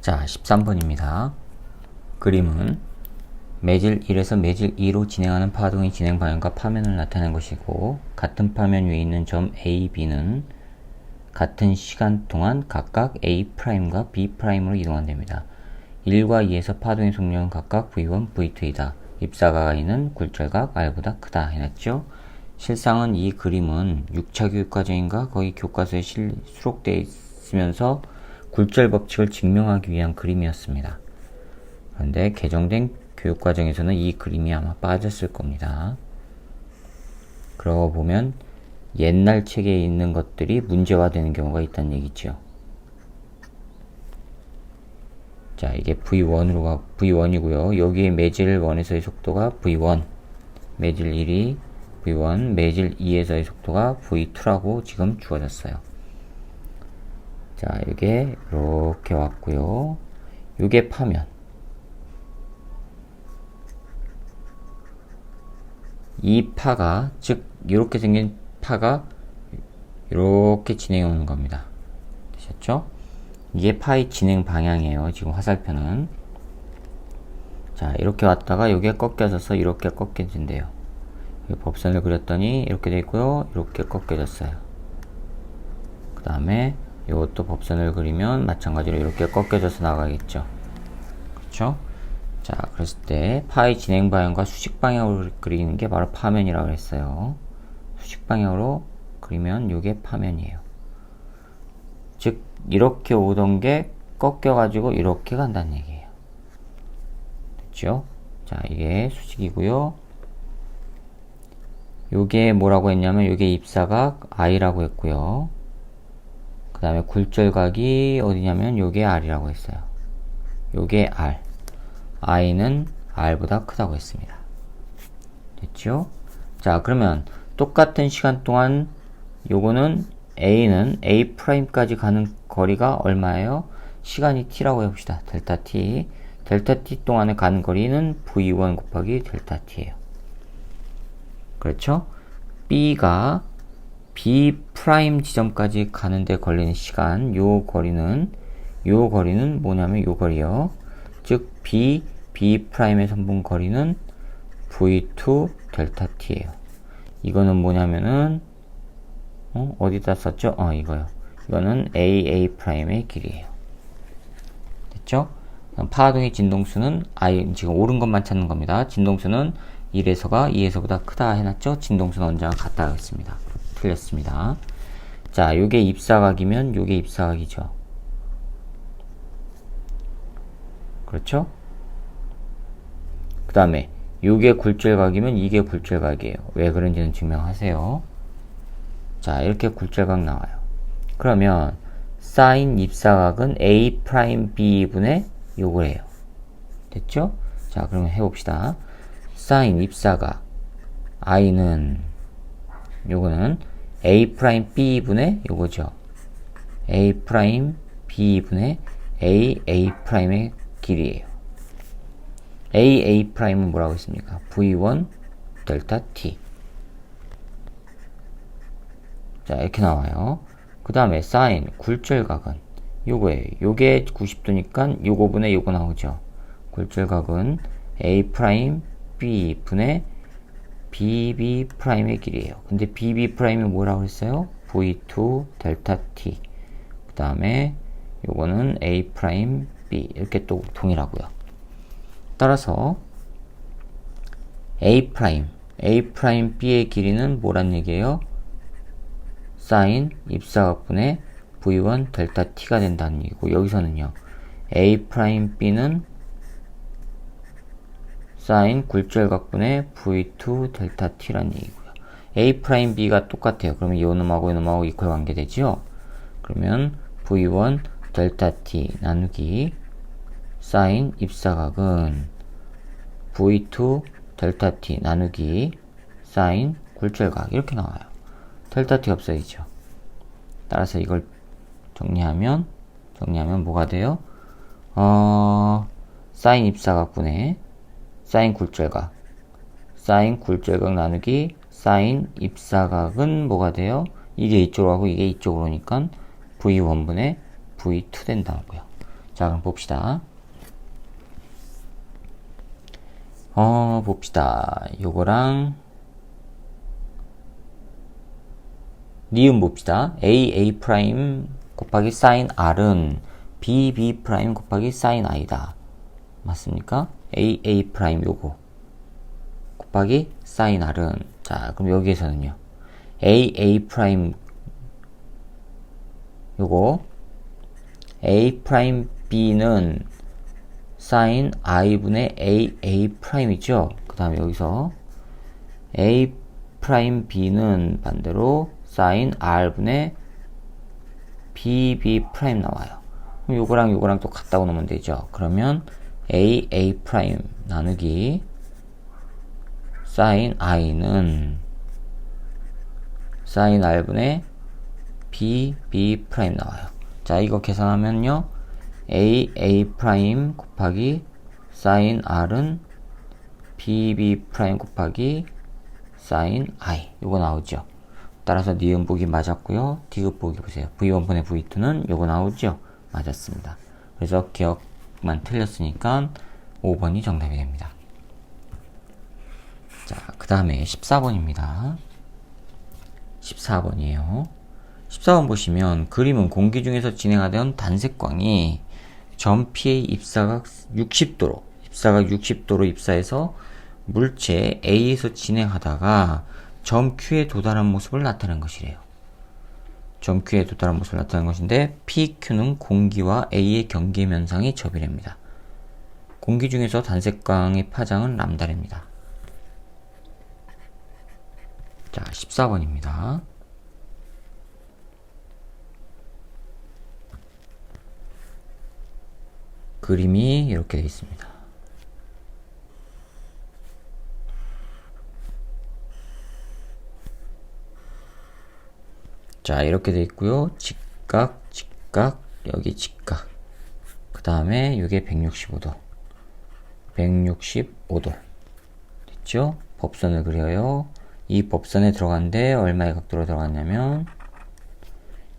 자, 13번입니다. 그림은 매질 1에서 매질 2로 진행하는 파동의 진행 방향과 파면을 나타낸 것이고 같은 파면 위에 있는 점 A, B는 같은 시간 동안 각각 A'과 B'으로 이동한답니다. 1과 2에서 파동의 속력은 각각 V1, V2이다. 입사각 I는 굴절각 R보다 크다 해놨죠. 실상은 이 그림은 6차 교육 과정인가 거의 교과서에 실, 수록되어 있으면서 굴절 법칙을 증명하기 위한 그림이었습니다. 그런데 개정된 교육 과정에서는 이 그림이 아마 빠졌을 겁니다. 그러고 보면 옛날 책에 있는 것들이 문제화되는 경우가 있다는 얘기죠. 자, 이게 V1으로 가, V1이고요. 여기에 매질 1에서의 속도가 V1, 매질 1이 V1, 매질 2에서의 속도가 V2라고 지금 주어졌어요. 자, 이게 이렇게 왔고요. 이게 파면. 이 파가 즉 이렇게 생긴 파가 이렇게 진행해 오는 겁니다. 되셨죠? 이게 파의 진행 방향이에요. 지금 화살표는. 자, 이렇게 왔다가 여기에 꺾여져서 이렇게 꺾여진대요. 법선을 그렸더니 이렇게 돼 있고요. 이렇게 꺾여졌어요. 그 다음에 이것도 법선을 그리면 마찬가지로 이렇게 꺾여져서 나가겠죠. 그렇죠? 자, 그랬을 때 파의 진행 방향과 수직 방향으로 그리는 게 바로 파면이라고 했어요. 수직 방향으로 그리면 이게 파면이에요. 즉 이렇게 오던 게 꺾여가지고 이렇게 간다는 얘기예요. 됐죠? 자, 이게 수직이고요. 요게 뭐라고 했냐면 요게 입사각 I라고 했고요. 그 다음에 굴절각이 어디냐면 요게 R이라고 했어요. 요게 R. I는 R보다 크다고 했습니다. 됐죠? 자, 그러면 똑같은 시간 동안 요거는 A는 A'까지 가는 거리가 얼마예요? 시간이 T라고 해봅시다. 델타 T. 델타 T 동안에 가는 거리는 V1 곱하기 델타 T예요. 그렇죠? B가 B 프라임 지점까지 가는데 걸리는 시간, 요 거리는, 요 거리는 뭐냐면 요 거리요. 즉, B, B 프라임의 선분 거리는 V2 델타 T예요. 이거는 뭐냐면은, 어, 어디다 썼죠? 어, 이거요. 이거는 A, A 프라임의 길이에요. 됐죠? 파동의 진동수는, I, 지금 옳은 것만 찾는 겁니다. 진동수는 1에서가 2에서보다 크다 해놨죠? 진동수 원자가 같다 하겠습니다. 틀렸습니다. 자, 요게 입사각이면 요게 입사각이죠. 그렇죠? 그 다음에 요게 굴절각이면 이게 굴절각이에요. 왜 그런지는 증명하세요. 자, 이렇게 굴절각 나와요. 그러면 사인 입사각은 A 프라임 B분의 요거예요. 됐죠? 자, 그러면 해봅시다. 사인 입사각 i는 요거는 a 프라임 b 분의 요거죠. a 프라임 b 분의 a a 프라임의 길이에요. a a 프라임은 뭐라고 했습니까? v1 델타 t. 자 이렇게 나와요. 그 다음에 사인 굴절각은 요거예요. 요게 90도니까 요거 분의 요거 나오죠. 굴절각은 a 프라임 b 분의 bb 프라임의 길이에요. 근데 bb 프라임이 뭐라고 했어요? v2 델타 t. 그 다음에 요거는 a 프라임 b 이렇게 또 동일하고요. 따라서 a 프라임 a 프라임 b의 길이는 뭐란 얘기예요? 사인 입사각분의 v1 델타 t가 된다는 얘기고 여기서는요. a 프라임 b는 사인 굴절각분의 v2 델타 t란 얘기고요. a b가 똑같아요. 그러면 이 놈하고 이 놈하고 이퀄 관계되죠? 그러면 v1 델타 t 나누기 사인 입사각은 v2 델타 t 나누기 사인 굴절각 이렇게 나와요. 델타 t 없어지죠. 따라서 이걸 정리하면 정리하면 뭐가 돼요? 어, 사인 입사각분의 사인 굴절각 사인 굴절각 나누기 사인 입사각은 뭐가 돼요? 이게 이쪽으로 하고 이게 이쪽으로 오니까 V1분의 V2 된다고요. 자, 그럼 봅시다. 어, 봅시다. 요거랑, 니은 봅시다. a, a 프라임 곱하기 사인 r은 b, b 프라임 곱하기 사인 i다. 맞습니까? A, a 프라임 요거. 곱하기 사인 r은, 자, 그럼 여기에서는요. a, a 프라임 요거, a 프라임 b는 사인 i분의 a, a 프라임이죠. 그 다음에 여기서 a 프라임 b는 반대로 사인 r분의 bb 프라임 나와요. 그럼 요거랑 요거랑 또 갖다 놓으면 되죠. 그러면 a, a 프라임 나누기 사인 i는 사인 r분의 b, b 프라임 나와요. 자, 이거 계산하면요. a, a 곱하기 사인 r은 b, b 곱하기 사인 i. 이거 나오죠. 따라서 니은 보기 맞았고요. 디귿 보기 보세요. v1분의 v2는 요거 나오죠. 맞았습니다. 그래서 기억 만 틀렸으니까 5번이 정답이 됩니다. 자, 그 다음에 14번입니다. 14번이에요. 14번 보시면 그림은 공기 중에서 진행하던 단색광이 점 P의 입사각 60도로 입사각 60도로 입사해서 물체 A에서 진행하다가 점 Q에 도달한 모습을 나타낸 것이래요. 점 Q에 도달한 모습을 나타낸 것인데 PQ는 공기와 A의 경계 면상이 접이랍니다. 공기 중에서 단색광의 파장은 람다랍니다. 자, 14번입니다. 그림이 이렇게 되어 있습니다. 자, 이렇게 되어 있고요. 직각, 직각, 여기 직각. 그 다음에 이게 165도. 165도. 됐죠? 법선을 그려요. 이 법선에 들어갔는데 얼마의 각도로 들어갔냐면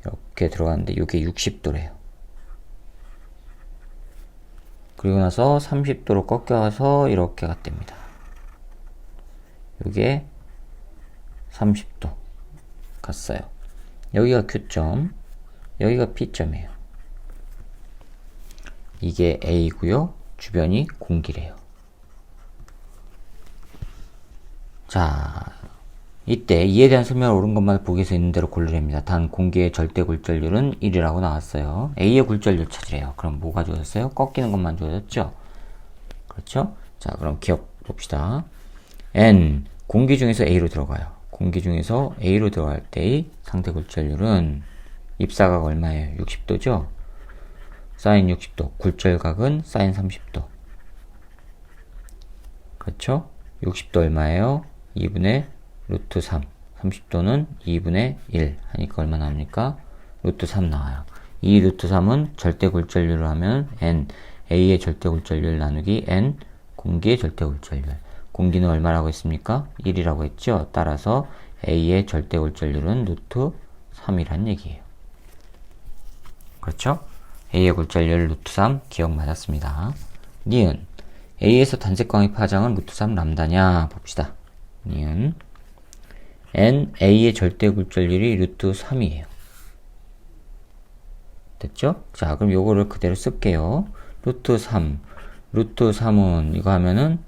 이렇게 들어갔는데 이게 60도래요. 그리고 나서 30도로 꺾여서 이렇게 갔답니다. 이게 30도 갔어요. 여기가 Q점, 여기가 P점이에요. 이게 A고요. 주변이 공기래요. 자, 이때 이에 대한 설명을 옳은 것만 보기에서 있는 대로 고르랍니다. 단 공기의 절대 굴절률은 1이라고 나왔어요. A의 굴절률 찾으래요. 그럼 뭐가 주어졌어요? 꺾이는 것만 주어졌죠? 그렇죠? 자, 그럼 기억 봅시다. N, 공기 중에서 A로 들어가요. 공기 중에서 A로 들어갈 때의 상대 굴절률은 입사각 얼마예요? 60도죠? 사인 60도. 굴절각은 사인 30도. 그렇죠? 60도 얼마예요? 2분의 루트 3. 30도는 2분의 1 하니까 얼마 나옵니까? 루트 3 나와요. 이 루트 3은 절대 굴절률을 하면 n, a의 절대 굴절률 나누기 n, 공기의 절대 굴절률. 공기는 얼마라고 했습니까? 1이라고 했죠. 따라서 a의 절대 굴절률은 루트 3이란 얘기예요. 그렇죠? a의 굴절률 루트 3 기억 맞았습니다. 니은 a에서 단색광의 파장은 루트 3 람다냐 봅시다. 니은 n a의 절대 굴절률이 루트 3이에요. 됐죠? 자, 그럼 요거를 그대로 쓸게요. 루트 3. 루트 3은 이거 하면은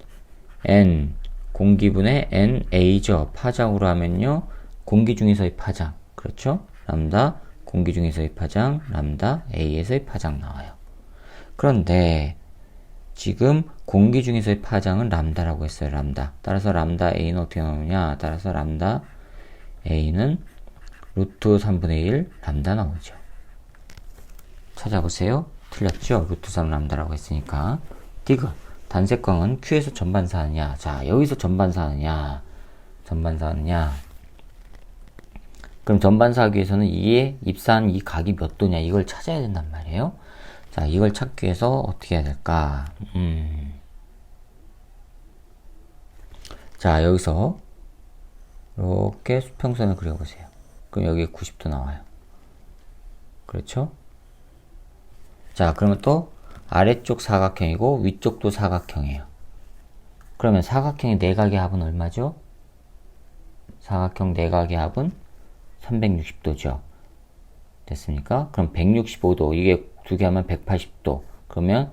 n 공기분의 n a죠. 파장으로 하면요. 공기 중에서의 파장. 그렇죠? 람다 공기 중에서의 파장, 람다 a에서의 파장 나와요. 그런데 지금 공기 중에서의 파장은 람다라고 했어요. 람다. 따라서 람다 a는 어떻게 나오냐? 따라서 람다 a는 루트 3분의 1 람다 나오죠. 찾아보세요. 틀렸죠? 루트 3 람다라고 했으니까. 디귿. 단색광은 Q에서 전반사하느냐. 자, 여기서 전반사하느냐. 전반사하느냐. 그럼 전반사하기 위해서는 이에 입사한 이 각이 몇 도냐. 이걸 찾아야 된단 말이에요. 자, 이걸 찾기 위해서 어떻게 해야 될까? 음. 자, 여기서 이렇게 수평선을 그려보세요. 그럼 여기 90도 나와요. 그렇죠? 자, 그러면 또 아래쪽 사각형이고 위쪽도 사각형이에요. 그러면 사각형의 내각의 합은 얼마죠? 사각형 내각의 합은 360도죠. 됐습니까? 그럼 165도 이게 두 개 하면 180도. 그러면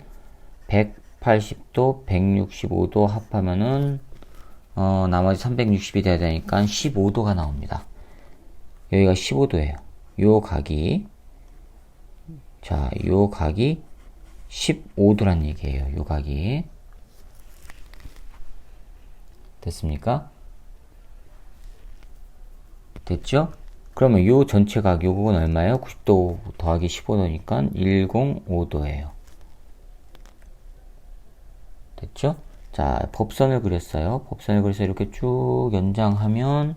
180도, 165도 합하면은 어, 나머지 360이 돼야 되니까 15도가 나옵니다. 여기가 15도예요. 요 각이 자, 요 각이 15도란 얘기예요. 요 각이 됐습니까? 됐죠? 그러면 요 전체 각 요건 얼마예요? 90도 더하기 15도니까 105도예요. 됐죠? 자, 법선을 그렸어요. 법선을 그려서 이렇게 쭉 연장하면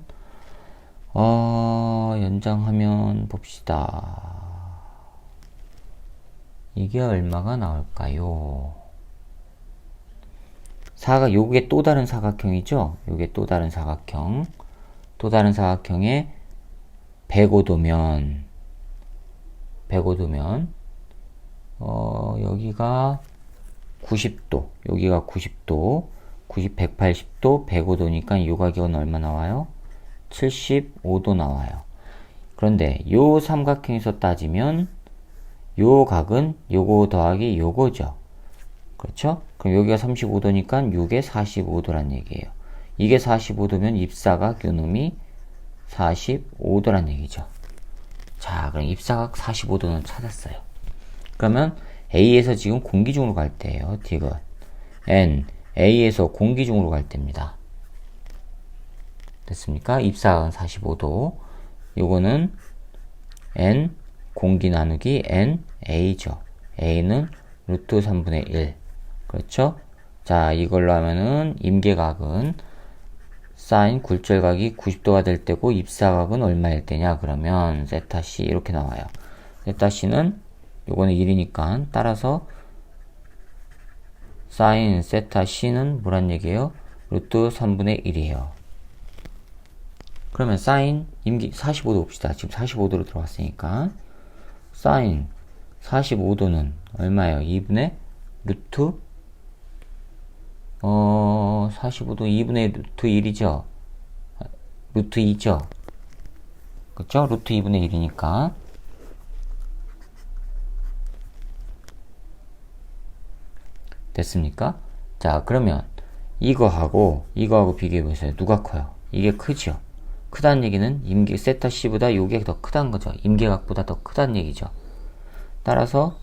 어, 연장하면 봅시다. 이게 얼마가 나올까요? 사각, 요게 또 다른 사각형이죠? 요게 또 다른 사각형. 또 다른 사각형에 105도면, 105도면, 어, 여기가 90도, 여기가 90도, 90, 180도, 105도니까 요 가격은 얼마 나와요? 75도 나와요. 그런데 요 삼각형에서 따지면 요 각은 요거 더하기 요거죠. 그렇죠? 그럼 여기가 35도니까 6에 45도란 얘기예요. 이게 45도면 입사각 요놈이 45도란 얘기죠. 자, 그럼 입사각 45도는 찾았어요. 그러면 A에서 지금 공기 중으로 갈 때예요. 디귿. N, A에서 공기 중으로 갈 때입니다. 됐습니까? 입사각은 45도. 요거는 N, 공기 나누기 N, A죠. A는 루트 3분의 1. 그렇죠? 자, 이걸로 하면은 임계각은 사인 굴절각이 90도가 될 때고 입사각은 얼마일 때냐? 그러면 세타 C 이렇게 나와요. 세타 C는 요거는 1이니까 따라서 사인 세타 C는 뭐란 얘기예요? 루트 3분의 1이에요. 그러면 사인 임기 45도 봅시다. 지금 45도로 들어왔으니까 사인 45도는 얼마예요? 2분의 루트 어 45도 2분의 루트 1이죠. 루트 2죠. 그쵸? 루트 2분의 1이니까 됐습니까? 자 그러면 이거하고 이거하고 비교해 보세요. 누가 커요? 이게 크죠? 크다는 얘기는 임계 세타 C보다 요게 더 크다는 거죠. 임계각보다 더 크다는 얘기죠. 따라서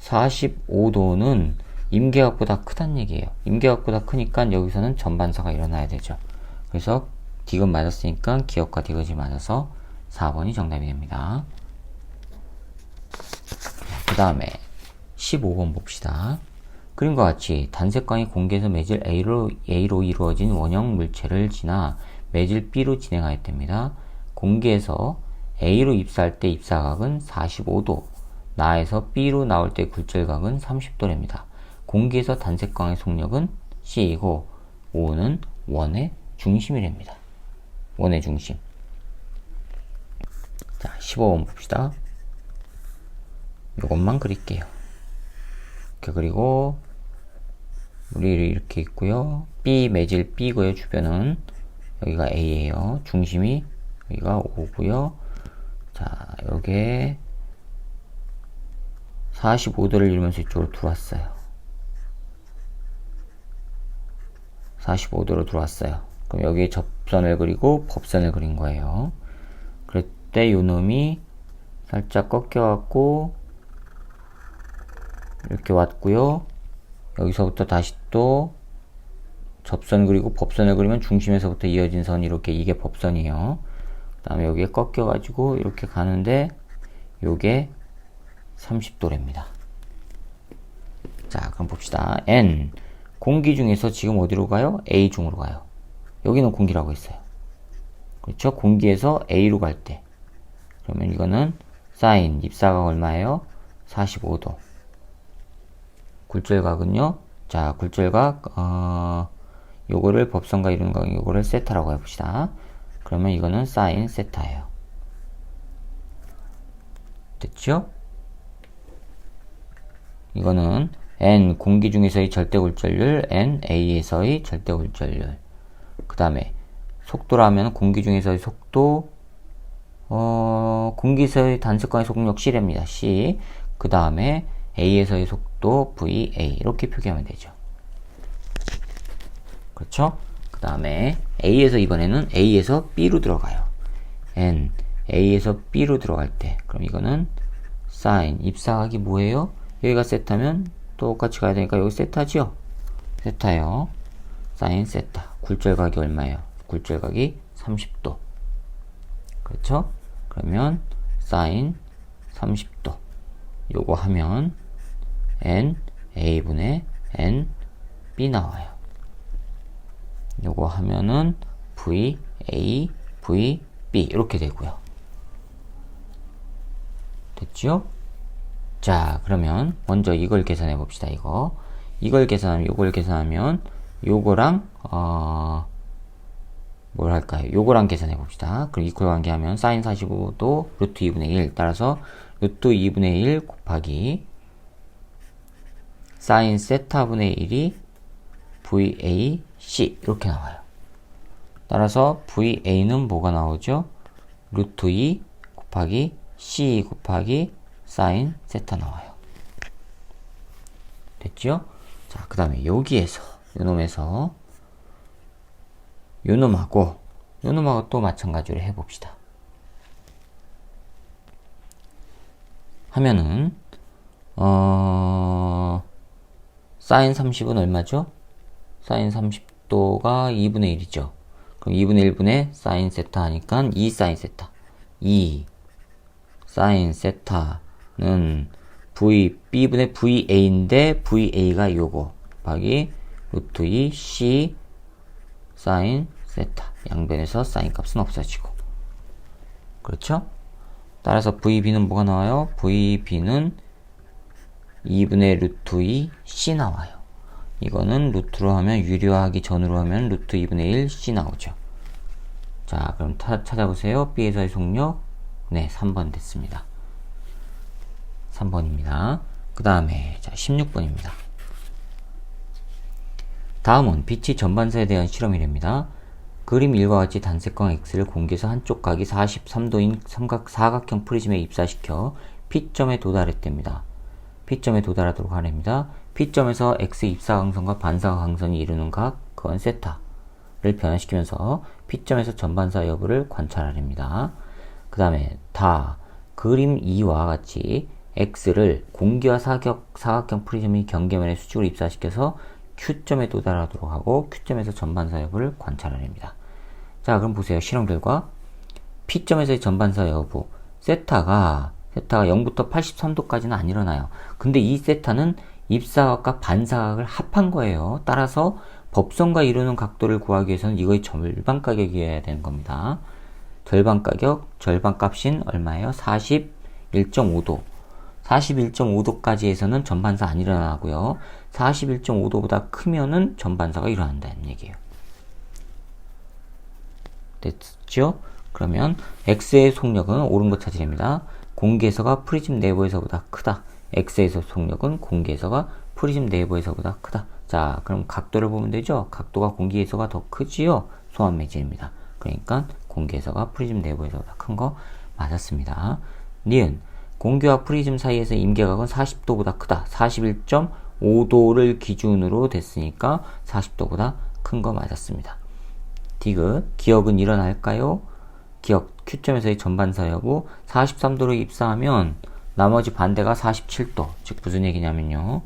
45도는 임계각보다 크다는 얘기예요. 임계각보다 크니까 여기서는 전반사가 일어나야 되죠. 그래서 디귿 맞았으니까 기억과 디귿이 맞아서 4번이 정답이 됩니다. 그 다음에 15번 봅시다. 그림과 같이 단색광이 공기에서 매질 A로, A로 이루어진 원형 물체를 지나 매질 B로 진행하였답니다. 공기에서 A로 입사할 때 입사각은 45도, 나에서 B로 나올 때 굴절각은 30도랍니다. 공기에서 단색광의 속력은 C이고 O는 원의 중심이랍니다. 원의 중심. 자, 15번 봅시다. 이것만 그릴게요. 이렇게 그리고 우리 이렇게 있고요. B 매질 B고요. 주변은 여기가 A예요. 중심이 여기가 O고요. 자, 여기에 45도를 이루면서 이쪽으로 들어왔어요. 45도로 들어왔어요. 그럼 여기에 접선을 그리고 법선을 그린 거예요. 그럴 때 요놈이 살짝 꺾여갖고 이렇게 왔고요. 여기서부터 다시 또 접선 그리고 법선을 그리면 중심에서부터 이어진 선 이렇게 이게 법선이에요. 그 다음에 여기에 꺾여가지고 이렇게 가는데 요게 30도랍니다. 자, 그럼 봅시다. N. 공기 중에서 지금 어디로 가요? A 중으로 가요. 여기는 공기라고 했어요. 그렇죠? 공기에서 A로 갈 때. 그러면 이거는 사인, 입사각 얼마예요? 45도. 굴절각은요? 자, 굴절각, 어, 요거를 법선과 이루는 각, 요거를 세타라고 해봅시다. 그러면 이거는 사인 세타예요. 됐죠? 이거는 n 공기 중에서의 절대 굴절률, n a에서의 절대 굴절률. 그 다음에 속도라면 공기 중에서의 속도, 어, 공기에서의 단습광의 속력 C랍니다. C. 그 다음에 A에서의 속도 VA. 이렇게 표기하면 되죠. 그렇죠? 그 다음에 A에서 이번에는 A에서 B로 들어가요. N. A에서 B로 들어갈 때. 그럼 이거는 사인. 입사각이 뭐예요? 여기가 세타면 똑같이 가야 되니까 여기 세타죠? 세타요. 사인 세타. 굴절각이 얼마예요? 굴절각이 30도. 그렇죠? 그러면 사인 30도. 요거 하면 n a분의 n b 나와요. 요거 하면은 v a v b 이렇게 되고요. 됐죠? 자, 그러면 먼저 이걸 계산해 봅시다. 이거. 이걸 계산하면 요걸 계산하면 요거랑 어, 뭘 할까요? 요거랑 계산해 봅시다. 그럼 이퀄 관계하면 사인 45도 루트 2분의 1 따라서 루트 2분의 1 곱하기 사인 세타분의 1이 VAC 이렇게 나와요. 따라서 VA는 뭐가 나오죠? 루트 2 곱하기 C 곱하기 사인 세타 나와요. 됐죠? 자, 그 다음에 여기에서 요놈에서 요놈하고 요놈하고 또 마찬가지로 해봅시다. 하면은 어 사인 30은 얼마죠? 사인 30 도가 2분의 1이죠. 그럼 2분의 1분의 사인 세타 하니까 2 사인 세타. 2 사인 세타는 v b분의 va인데 va가 요거 곱하기 루트 2 c 사인 세타 양변에서 사인 값은 없어지고 그렇죠? 따라서 VB는 뭐가 나와요? VB는 2분의 루트 2 C 나와요. 이거는 루트로 하면 유리화하기 전으로 하면 루트 2분의 1 C 나오죠. 자, 그럼 타, 찾아보세요. B에서의 속력. 네, 3번 됐습니다. 3번입니다. 그 다음에, 자, 16번입니다. 다음은 빛이 전반사에 대한 실험이랍니다. 그림 1과 같이 단색광 X를 공기에서 한쪽 각이 43도인 삼각, 사각형 프리즘에 입사시켜 P점에 도달했답니다. P점에 도달하도록 하랍니다. P점에서 X 입사광선과 반사광선이 이루는 각, 그건 세타를 변화시키면서 P점에서 전반사 여부를 관찰하랍니다. 그 다음에 다 그림 2와 같이 X를 공기와 사격, 사각형 프리즘의 경계면에 수직으로 입사시켜서 Q점에 도달하도록 하고 Q점에서 전반사 여부를 관찰하랍니다. 자, 그럼 보세요. 실험 결과. P점에서의 전반사 여부. 세타가, 세타가 0부터 83도까지는 안 일어나요. 근데 이 세타는 입사각과 반사각을 합한 거예요. 따라서 법선과 이루는 각도를 구하기 위해서는 이거의 절반 가격이어야 되는 겁니다. 절반 가격, 절반 값인 얼마예요? 41.5도. 41.5도까지 에서는 전반사 안 일어나고요. 41.5도보다 크면은 전반사가 일어난다는 얘기예요. 됐죠? 그러면 X의 속력은 옳은 것 찾으랍니다. 공기에서가 프리즘 내부에서보다 크다. X의 속력은 공기에서가 프리즘 내부에서보다 크다. 자, 그럼 각도를 보면 되죠? 각도가 공기에서가 더 크지요? 소환 매질입니다. 그러니까 공기에서가 프리즘 내부에서보다 큰 거 맞았습니다. 니은 공기와 프리즘 사이에서 임계각은 40도보다 크다. 41.5도를 기준으로 됐으니까 40도보다 큰 거 맞았습니다. 디귿 기억은 일어날까요? 기억 Q점에서의 전반사 여부 43도로 입사하면 나머지 반대가 47도. 즉 무슨 얘기냐면요.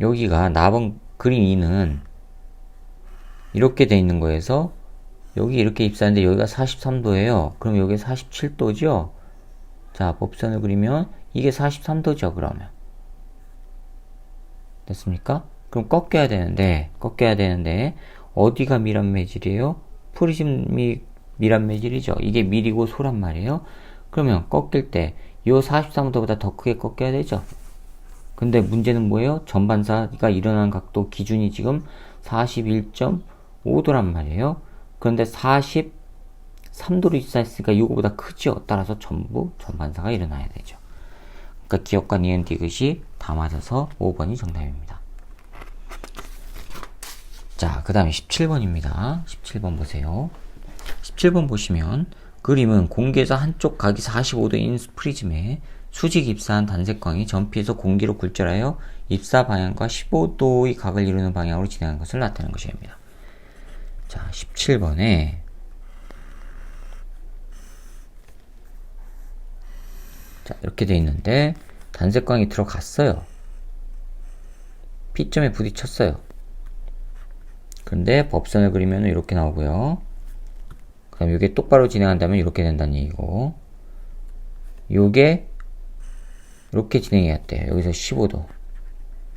여기가 나번 그림 2는 이렇게 돼 있는 거에서 여기 이렇게 입사하는데 여기가 43도예요. 그럼 여기 47도죠? 자 법선을 그리면 이게 43도죠 그러면. 됐습니까? 그럼 꺾여야 되는데 꺾여야 되는데 어디가 미란 매질이에요? 프리즘이 미란 매질이죠. 이게 밀이고 소란 말이에요. 그러면 꺾일 때 이 43도보다 더 크게 꺾여야 되죠. 근데 문제는 뭐예요? 전반사가 일어난 각도 기준이 지금 41.5도란 말이에요. 그런데 40, 3도로 입사했으니까 이거보다 크죠. 따라서 전부 전반사가 일어나야 되죠. 그러니까 기억과 니은 디귿이 다 맞아서 5번이 정답입니다. 자, 그 다음에 17번입니다. 17번 보세요. 17번 보시면 그림은 공기에서 한쪽 각이 45도인 프리즘에 수직 입사한 단색광이 전피에서 공기로 굴절하여 입사 방향과 15도의 각을 이루는 방향으로 진행하는 것을 나타내는 것입니다. 자, 17번에 자, 이렇게 돼 있는데 단색광이 들어갔어요. P점에 부딪혔어요. 그런데 법선을 그리면 이렇게 나오고요. 그럼 이게 똑바로 진행한다면 이렇게 된다는 얘기고 요게 이렇게 진행해야 돼. 여기서 15도.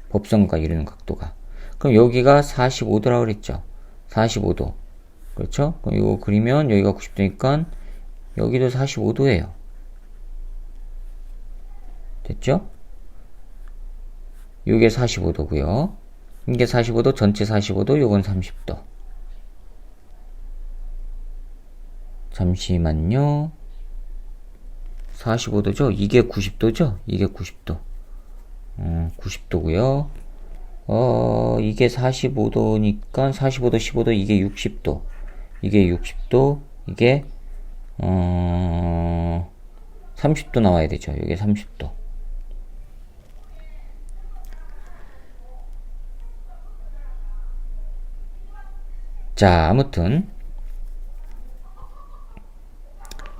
법선과 이루는 각도가. 그럼 여기가 45도라고 그랬죠. 45도. 그렇죠? 그럼 이거 그리면 여기가 90도니까 여기도 45도예요. 됐죠? 요게 45도고요. 이게 45도, 전체 45도, 요건 30도. 잠시만요. 45도죠? 이게 90도죠? 이게 90도. 음, 90도고요. 어, 이게 45도니까 45도, 15도, 이게 60도. 이게 60도, 이게 어, 30도 나와야 되죠. 이게 30도. 자, 아무튼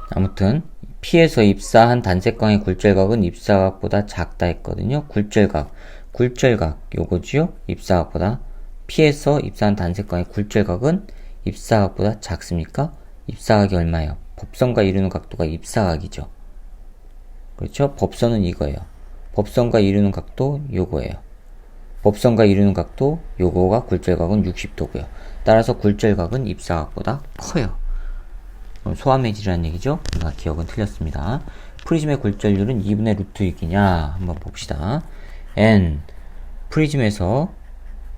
아무튼 피에서 입사한 단색광의 굴절각은 입사각보다 작다 했거든요. 굴절각, 굴절각 요거지요. 입사각보다 피에서 입사한 단색광의 굴절각은 입사각보다 작습니까? 입사각이 얼마예요? 법선과 이루는 각도가 입사각이죠. 그렇죠? 법선은 이거예요. 법선과 이루는 각도 요거예요. 법선과 이루는 각도 요거가 굴절각은 60도고요. 따라서 굴절각은 입사각보다 커요. 소화매질이라는 얘기죠. 우리가 기억은 틀렸습니다. 프리즘의 굴절률은 2분의 루트 6이냐 한번 봅시다. n 프리즘에서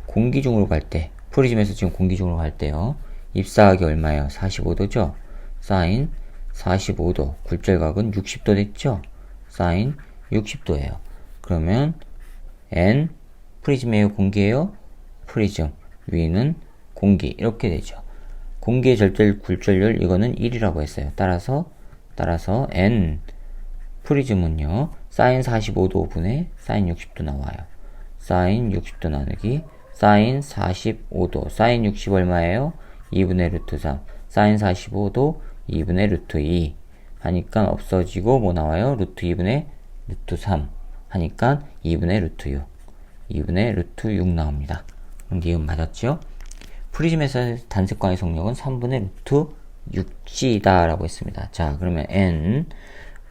공기 중으로 갈 때, 프리즘에서 지금 공기 중으로 갈 때요. 입사각이 얼마예요? 45도죠. 사인 45도, 굴절각은 60도 됐죠. 사인 60도예요. 그러면 n 프리즘이에요, 공기예요? 프리즘 위는 공기 이렇게 되죠. 공기의 절대 굴절률 이거는 1이라고 했어요. 따라서 따라서 n 프리즘은요. 사인 45도 분의 사인 60도 나와요. 사인 60도 나누기 사인 45도 사인 60 얼마예요? 2분의 루트 3 사인 45도 2분의 루트 2 하니까 없어지고 뭐 나와요? 루트 2분의 루트 3 하니까 2분의 루트 6 2분의 루트 6 나옵니다. 니은 맞았죠? 프리즘에서 단색광의 속력은 3분의 루트 6G다 라고 했습니다. 자 그러면 N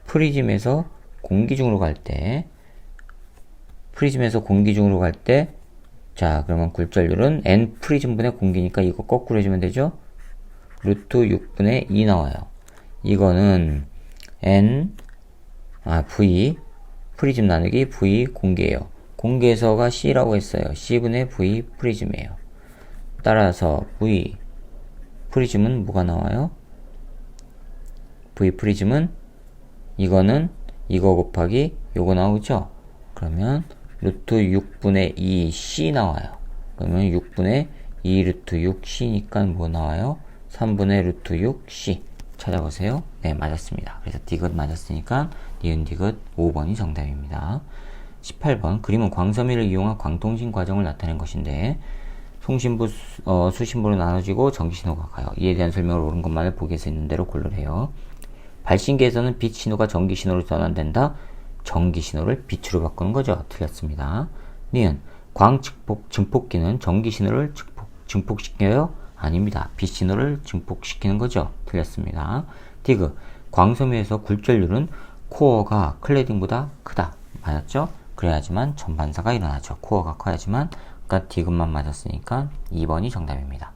프리즘에서 공기 중으로 갈 때 프리즘에서 공기 중으로 갈 때 자 그러면 굴절률은 N 프리즘분의 공기니까 이거 거꾸로 해주면 되죠? 루트 6분의 2 나와요. 이거는 N 아 V 프리즘 나누기 V 공기예요. 공기에서가 C라고 했어요. C분의 V 프리즘이에요. 따라서 V 프리즘은 뭐가 나와요? V 프리즘은 이거는 이거 곱하기 요거 나오죠? 그러면 루트 6분의 2C 나와요. 그러면 6분의 2 루트 6C니까 뭐 나와요? 3분의 루트 6C 찾아보세요. 네, 맞았습니다. 그래서 디귿 맞았으니까 니은 디귿 5번이 정답입니다. 18번 그림은 광섬유를 이용한 광통신 과정을 나타낸 것인데 송신부, 어, 수신부로 나눠지고 전기신호가 가요. 이에 대한 설명을 옳은 것만을 보기에서 있는 대로 고르래요. 발신기에서는 빛 신호가 전기 신호로 전환된다. 전기 신호를 빛으로 바꾸는 거죠. 틀렸습니다. 니은 광 증폭, 증폭기는 전기 신호를 증폭, 증폭시켜요? 아닙니다. 빛 신호를 증폭시키는 거죠. 틀렸습니다. 디그 광섬유에서 굴절률은 코어가 클레딩보다 크다. 맞았죠? 그래야지만 전반사가 일어나죠. 코어가 커야지만 아까 디귿만 맞았으니까 2번이 정답입니다.